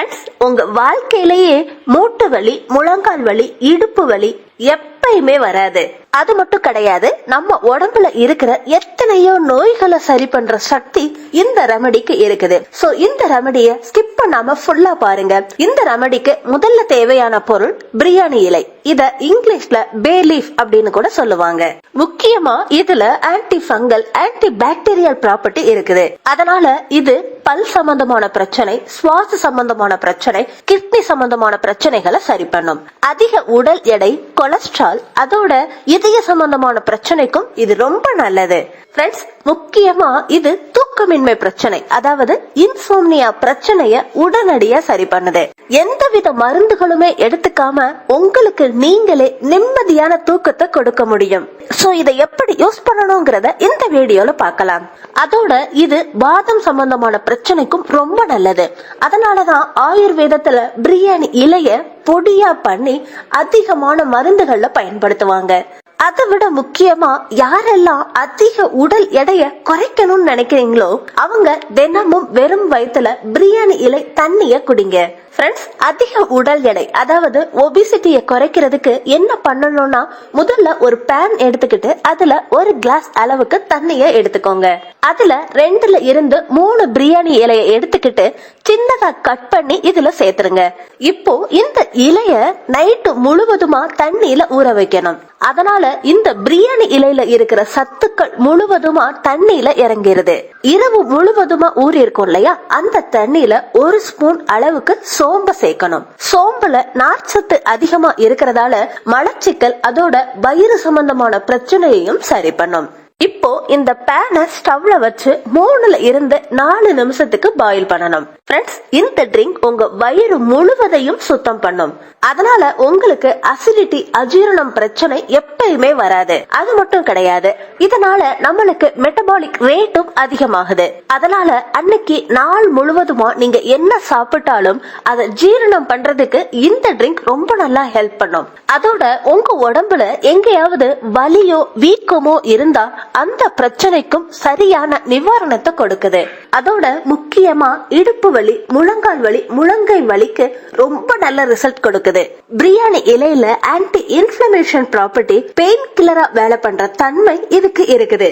Friends உங்க வாழ்க்கையிலேயே மூட்டு வலி முழங்கால் வலி இடுப்பு வலி எப்பயுமே வராது. அது மட்டும் கிடையாது நம்ம உடம்புல இருக்கிற எத்தனையோ நோய்களை சரி பண்ற சக்தி இந்த ரெமடிக்கு இருக்குது. சோ இந்த ரெமடிய ஸ்கிப் பண்ணாம ஃபுல்லா பாருங்க. இந்த ரெமடிக்கு முதல்ல தேவையான பொருள் பிரியாணி இலை. இத இங்கிலீஷ்ல பே லீஃப் அப்படின்னு கூட சொல்லுவாங்க. முக்கியமா இதுல anti fungal anti bacterial property இருக்குது. அதனால இது பல் சம்பந்தமான பிரச்சனை சுவாச சம்பந்தமான பிரச்சனை கிட்னி சம்பந்தமான பிரச்சனைகளை சரி பண்ணும். அதிக உடல் எடை கொலஸ்ட்ரால் அதோட இதய சம்பந்தமான பிரச்சனைக்கும் இது ரொம்ப நல்லது. ஃப்ரெண்ட்ஸ் முக்கியமா இது தூக்கமின்மை பிரச்சனை. அதாவது இன்சோம்னியா பிரச்சனைய உடனடியா சரி பண்ணுது. எந்தவித மருந்துகளுமே எடுத்துக்காம உங்களுக்கு நீங்களே நிம்மதியான தூக்கத்தை கொடுக்க முடியும். சோ இதை எப்படி யூஸ் பண்ணணுங்கிறத இந்த வீடியோல பார்க்கலாம். அதோட இது வாதம் சம்பந்தமான பிரச்சனைக்கும் ரொம்ப நல்லது. அதனாலதான் ஆயுர்வேதத்துல பிரியாணி இலைய பொடியா பண்ணி அதிகமான மருந்துகள்ல பயன்படுத்துவாங்க. அதை விட முக்கியமா யாரெல்லாம் அதிக உடல் எடைய குறைக்கணும்னு நினைக்கிறீங்களோ அவங்க தினமும் வெறும் வயிற்றுல பிரியாணி இலை தண்ணிய குடிங்க. ஃப்ரெண்ட்ஸ் அதிக உடல் எடை அதாவது ஒபிசிட்டியை குறைக்கிறதுக்கு என்ன பண்ணணும்னா முதல்ல ஒரு பேன் எடுத்துக்கிட்டு அதுல ஒரு கிளாஸ் அளவுக்கு தண்ணிய எடுத்துக்கோங்க. அதுல ரெண்டுல இருந்து மூணு பிரியாணி இலைய எடுத்துக்கிட்டு சின்னதா கட் பண்ணி இதுல சேர்த்துருங்க. இப்போ இந்த இலைய நைட்டு முழுவதுமா தண்ணியில ஊற வைக்கணும். அதனால இந்த பிரியாணி இலையில இருக்கிற சத்துக்கள் முழுவதுமா தண்ணியில இறங்கிருது. இரவு முழுவதுமா ஊறி இருக்கும் இல்லையா? அந்த தண்ணியில ஒரு ஸ்பூன் அளவுக்கு சோம்ப சேர்க்கணும். சோம்புல நார்ச்சத்து அதிகமா இருக்கிறதால மலச்சிக்கல் அதோட வயிறு சம்பந்தமான பிரச்சனையையும் சரி பண்ணும். இப்போ இந்த பேனை ஸ்டவ்ல வச்சு மூணுல இருந்து நாலு நிமிஷத்துக்கு பாயில் பண்ணணும். ஃப்ரெண்ட்ஸ் இந்த ட்ரிங்க் உங்க வயிறு முழுவதையும் சுத்தம் பண்ணும். அதனால உங்களுக்கு அசிடிட்டி அஜீரணம் பிரச்சனை எப்பயுமே வராது. அது மட்டும் கிடையாது. இதனால நம்மளுக்கு மெட்டபாலிக் ரேட்டும் அதிகமாகுது. அதனால அன்னைக்கு நாள் முழுவதுமா நீங்க என்ன சாப்பிட்டாலும் அதை ஜீரணம் பண்றதுக்கு இந்த ட்ரிங்க் ரொம்ப நல்லா ஹெல்ப் பண்ணும். அதோட உங்க உடம்புல எங்கேயாவது வலியோ வீக்கமோ இருந்தா அந்த பிரச்சனைக்கும் சரியான நிவாரணத்தை கொடுக்குது. அதோட முக்கியமா இடுப்பு வலி முழங்கால் வலி முழங்கை வலிக்கு ரொம்ப நல்ல ரிசல்ட் கொடுக்குது. பிரியாணி இலையில ஆன்டி இன்ஃபிளமேஷன் ப்ராப்பர்ட்டி பெயின் கில்லரா வேலை பண்ற தன்மை இதுக்கு இருக்குது.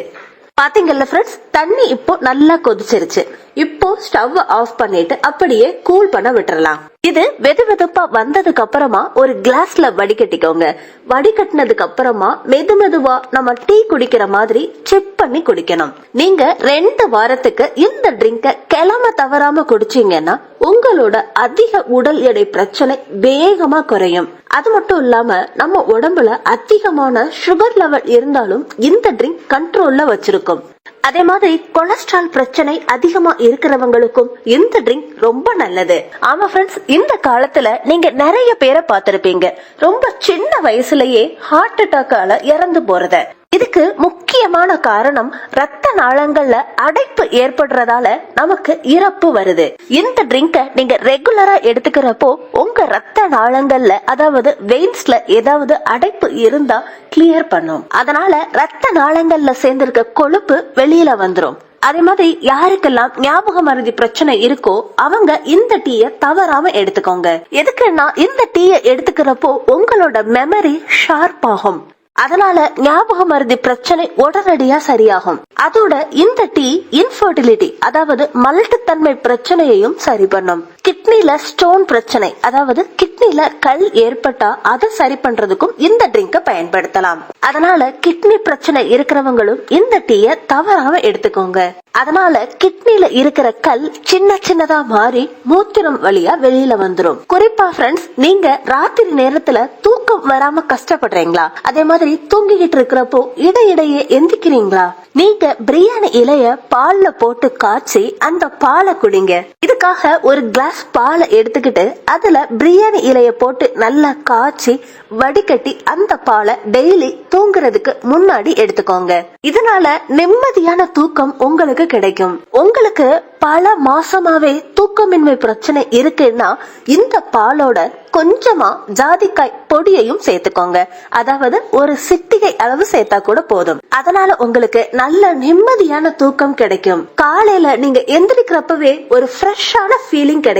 பாத்தீங்கல்ல ஃப்ரெண்ட்ஸ் தண்ணி இப்போ நல்லா கொதிச்சிருச்சு. இப்போ ஸ்டவ் ஆஃப் பண்ணிட்டு அப்படியே கூல் பண்ண விட்டுறலாம். இது வெது வெதுப்பா வந்ததுக்கு அப்புறமா ஒரு கிளாஸ்ல வடிகட்டிக்கோங்க. வடிகட்டினதுக்கு அப்புறமா மெது மெதுவா நம்ம டீ குடிக்கிற மாதிரி செக் பண்ணி குடிக்கணும். நீங்க ரெண்டு வாரத்துக்கு இந்த ட்ரிங்க கிளம்ப தவறாம குடிச்சீங்கன்னா உங்களோட அதிக உடல் எடை பிரச்சனை வேகமா குறையும். அது மட்டும் இல்லாம நம்ம உடம்புல அதிகமான சுகர் லெவல் இருந்தாலும் இந்த ட்ரிங்க் கண்ட்ரோல்ல வச்சிருக்கும். அதே மாதிரி கொலஸ்ட்ரால் பிரச்சனை அதிகமா இருக்கிறவங்களுக்கும் இந்த ட்ரிங்க் ரொம்ப நல்லது. ஆமா ஃப்ரெண்ட்ஸ் இந்த காலத்துல நீங்க நிறைய பேரை பார்த்திருப்பீங்க. ரொம்ப சின்ன வயசுலயே ஹார்ட் அட்டாக்கால இறந்து போறத. இதுக்கு முக்கியமான காரணம் ரத்த நாளங்கள்ல அடைப்பு ஏற்படுறதால நமக்கு இறப்பு வருது. இந்த ட்ரிங்க நீங்க ரெகுலரா எடுத்துக்கிறப்போ உங்க ரத்த நாளங்கள்ல அதாவது வெயின்ஸ்ல ஏதாவது அடைப்பு இருந்தா கிளியர் பண்ணும். அதனால ரத்த நாளங்கள்ல சேர்ந்திருக்க கொழுப்பு வெளியில வந்துரும். அதே மாதிரி யாருக்கெல்லாம் ஞாபக மருதி பிரச்சனை இருக்கோ அவங்க இந்த டீய தவறாம எடுத்துக்கோங்க. எதுக்குன்னா இந்த டீய எடுத்துக்கிறப்போ உங்களோட மெமரி ஷார்ப் ஆகும். அதனால ஞாபக மருதி பிரச்சனை உடனடியா சரியாகும். அதோட இந்த டீ இன்ஃபர்டிலிட்டி அதாவது மலட்டுத்தன்மை பிரச்சனையையும் சரி பண்ணும். கிட்னில ஸ்டோன் பிரச்சனை அதாவது கிட்னில கல் ஏற்பட்டா அதை சரி பண்றதுக்கும் இந்த ட்ரிங்க பயன்படுத்தலாம். அதனால கிட்னி பிரச்சனை இருக்கிறவங்களும் இந்த டீய தவறாம எடுத்துக்கோங்க. அதனால கிட்னில இருக்கிற கல் சின்ன சின்னதா மாறி மூத்திரம் வழியா வெளியில வந்துரும். குறிப்பா ஃப்ரெண்ட்ஸ் நீங்க ராத்திரி நேரத்துல தூக்கம் வராம கஷ்டப்படுறீங்களா? அதே மாதிரி தூங்கிக்கிட்டு இருக்கிறப்போ இடையிடையே எந்திக்கிறீங்களா? நீங்க பிரியாணி இலைய பால்ல போட்டு காய்ச்சி அந்த பாலை குடிங்க. இதுக்காக ஒரு கிளாஸ் பாலை எடுத்துக்கிட்டு அதுல பிரியாணி இலைய போட்டு நல்லா காய்ச்சி வடிகட்டி அந்த பாலை டெய்லி தூங்குறதுக்கு முன்னாடி எடுத்துக்கோங்க. இதனால நிம்மதியான தூக்கம் உங்களுக்கு கிடைக்கும். உங்களுக்கு பல மாசமாவே தூக்கமின்மை பிரச்சனை இருக்குன்னா இந்த பாலோட கொஞ்சமா ஜாதிக்காய் பொடியையும் சேர்த்துக்கோங்க. அதாவது ஒரு சிட்டிகை அளவு சேர்த்தா கூட போதும். அதனால உங்களுக்கு நல்ல நிம்மதியான தூக்கம் கிடைக்கும். காலையில நீங்க எந்திரிக்கிறப்பவே ஒரு ஃப்ரெஷ்ஷான ஃபீலிங் கிடைக்கும்.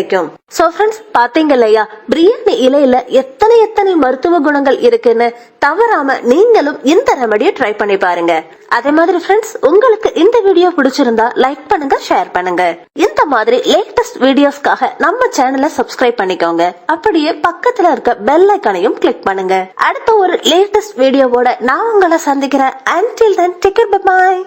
சோ ஃப்ரெண்ட்ஸ் பாத்தீங்க இல்லையா? பிரியாணி இலையில எத்தனை எத்தனை மருத்துவ குணங்கள் இருக்குன்னு தவறாம நீங்களும் இந்த ரெமடியை ட்ரை பண்ணி பாருங்க. அதே மாதிரி ஃப்ரெண்ட்ஸ் உங்களுக்கு இந்த வீடியோ பிடிச்சிருந்தா லைக் பண்ணுங்க ஷேர் பண்ணுங்க. இந்த மாதிரி லேட்டஸ்ட் வீடியோஸ்க்காக நம்ம சேனலை சப்ஸ்கிரைப் பண்ணிக்கோங்க. அப்படியே பக்கத்துல இருக்க பெல் ஐக்கனையும் கிளிக் பண்ணுங்க. அடுத்த ஒரு லேட்டஸ்ட் வீடியோவோட நான் உங்களை சந்திக்கிறேன். அண்டில் தென் டிக்கெட் பாய்